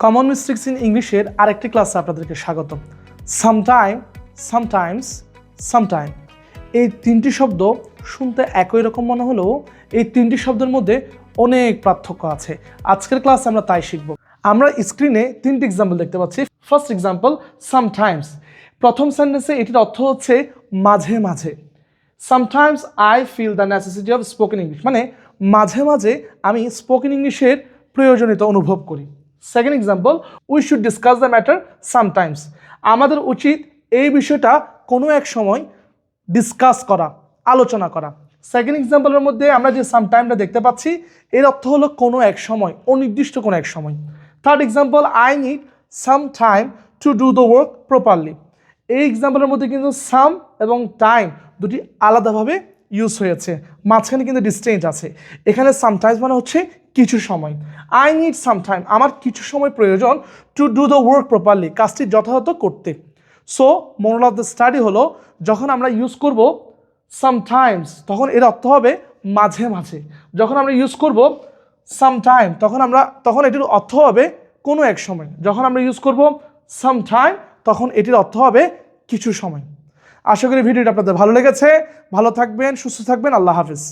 Common mistakes in ইংলিশের আরেকটি ক্লাসে আপনাদেরকে স্বাগত সামটাইম সামটাইমস সামটাইম এই তিনটি শব্দ শুনতে একই রকম মনে হলেও এই তিনটি শব্দের মধ্যে অনেক পার্থক্য আছে। আজকের ক্লাসে আমরা তাই শিখব। আমরা স্ক্রিনে তিনটি এক্সাম্পল দেখতে পাচ্ছি। ফার্স্ট এক্সাম্পল সামটাইমস প্রথম সেন্টেন্সে এটির অর্থ হচ্ছে মাঝে মাঝে। Sometimes I feel the necessity of spoken English মানে মাঝে মাঝে আমি স্পোকেন ইংলিশের প্রয়োজনীয়তা অনুভব করি। Second example we should discuss the matter sometimes আমাদের উচিত এই বিষয়টা কোনো এক সময় ডিসকাস করা, আলোচনা করা। সেকেন্ড এক্সাম্পলের মধ্যে আমরা যে সামটাইমটা দেখতে পাচ্ছি, এর অর্থ হলো কোনো এক সময়, অনির্দিষ্ট কোনো এক সময়। Third example I need some time to do the work properly এই এক্সাম্পলের মধ্যে কিন্তু সাম এবং টাইম দুটি আলাদাভাবে ইউজ হয়েছে। মাঝখানে কিন্তু ডিস্টেন্স আছে। এখানে সামটাইমস মানে হচ্ছে কিছু সময়। আই নিড সাম টাইম আমার কিছু সময় প্রয়োজন to do the work properly কাজটি যথাযথ করতে। So moral of the study হলো, যখন আমরা ইউজ করব সামটাইমস তখন এর অর্থ হবে মাঝে মাঝে। যখন আমরা ইউজ করব সামটাইম তখন আমরা, তখন এটির অর্থ হবে কোনো এক সময়। যখন আমরা ইউজ করব সামটাইম তখন এটির অর্থ হবে কিছু সময়। আশা করি ভিডিওটা আপনাদের ভালো লেগেছে। ভালো থাকবেন, সুস্থ থাকবেন, আল্লাহ হাফিজ।